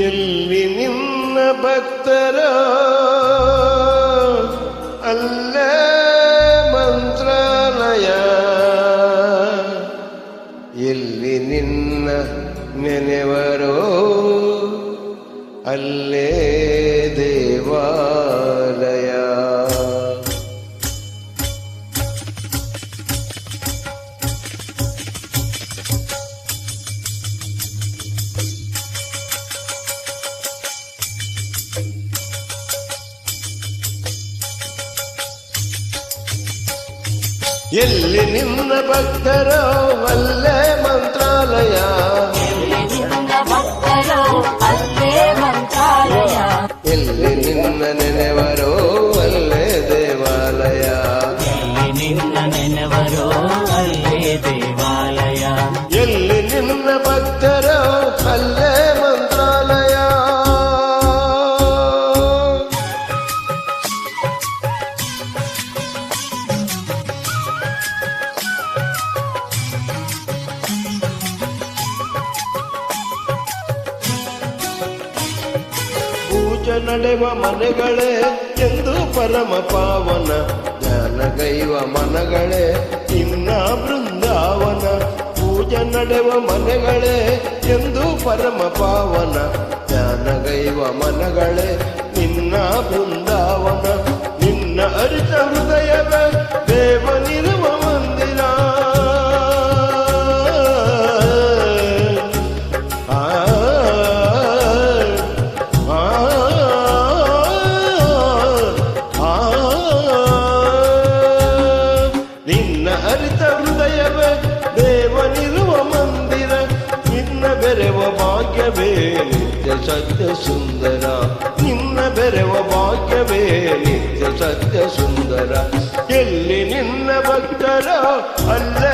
ಎಲ್ಲಿ ನಿನ್ನ ಭಕ್ತರ ಅಲ್ಲೇ ಮಂತ್ರಾಲಯ? ಎಲ್ಲಿ ನಿನ್ನ ನೆನೆವರೋ ಅಲ್ಲೇ ಎಲ್ಲಿ ನಿನ್ನ ಭಕ್ತರೋ ಅಲ್ಲೇ ಮಂತ್ರಾಲಯ ನಿನ್ನ ಭಕ್ತರು ಅಲ್ಲೇ ಮಂತ್ರಾಲಯ ಎಲ್ಲಿ ನಿನ್ನ ನೆನೆವರೋ ಪೂಜೆ ನಡೆವ ಮನೆಗಳೇ ಎಂದು ಪರಮ ಪಾವನ ಜ್ಞಾನಗೈವ ಮನಗಳೇ ಇನ್ನ ಬೃಂದಾವನ, ಪೂಜ ನಡೆವ ಮನೆಗಳೇ ಎಂದು ಪರಮ ಪಾವನ ಜ್ಞಾನಗೈವ ಮನಗಳೇ, ನಿನ್ನ ಬೃಂದಾವನ, ನಿನ್ನ ಅರಿತ ಭಾಗ್ಯವೇ ನಿತ್ಯ ಸತ್ಯ ಸುಂದರ. ನಿನ್ನ ಬೆರೆವ ಭಾಗ್ಯವೇ ನಿತ್ಯ ಸತ್ಯ ಸುಂದರ. ಎಲ್ಲಿ ನಿನ್ನ ಭಕ್ತರ ಅಲ್ಲೇ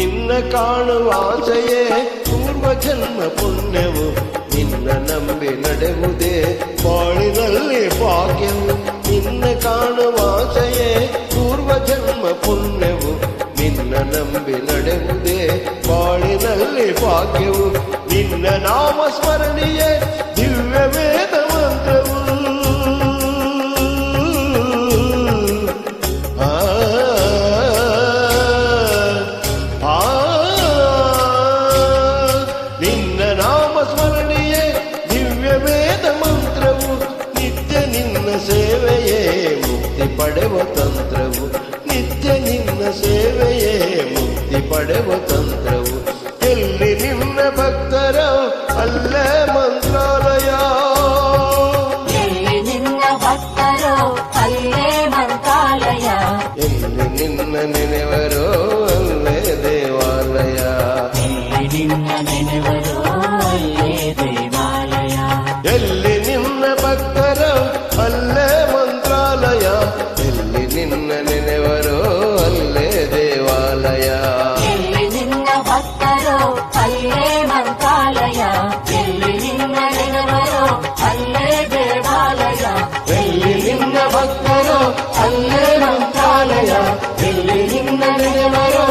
ನಿನ್ನ ಕಾಣುವ ಆಸೆಯೇ? ಪೂರ್ವ ಜನ್ಮ ಪುಣ್ಯವು ನಿನ್ನ ನಂಬಿ ನಡೆವುದೇ? ಬಾಳಿನಲ್ಲಿ ಭಾಗ್ಯವು ನಿನ್ನ ಕಾಣುವ ಆಸೆಯೇ? ಪೂರ್ವ ಜನ್ಮ ಪುಣ್ಯವು ನಿನ್ನ ನಂಬಿ ನಡೆವುದೇ? ಬಾಳಿನಲ್ಲಿ ಭಾಗ್ಯವು ನಿನ್ನ ನಾಮ ಸ್ಮರಣೆಯೇ? ದಿವ್ಯ ವೇದ ಮಂತ್ರವು ಪಡೆವ ತಂತ್ರವು ನಿತ್ಯ ನಿನ್ನ ಸೇವೆಯೇ ಮುಕ್ತಿ ಪಡೆವ ತಂತ್ರವು ಎಲ್ಲಿ ನಿನ್ನ ಭಕ್ತರ ಅಲ್ಲೇ ಮಂತ್ರಾಲಯ ಎಲ್ಲಿ ನಿನ್ನ ಭಕ್ತರು ಅಲ್ಲೇ ಮಂತ್ರಾಲಯ ಎಲ್ಲಿ ನಿನ್ನ ನೆನೆವರೋ ಅಲ್ಲೇ ದೇವಾಲಯ ಎಲ್ಲಿ ನಿನ್ನ ನೆನವರು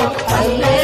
完美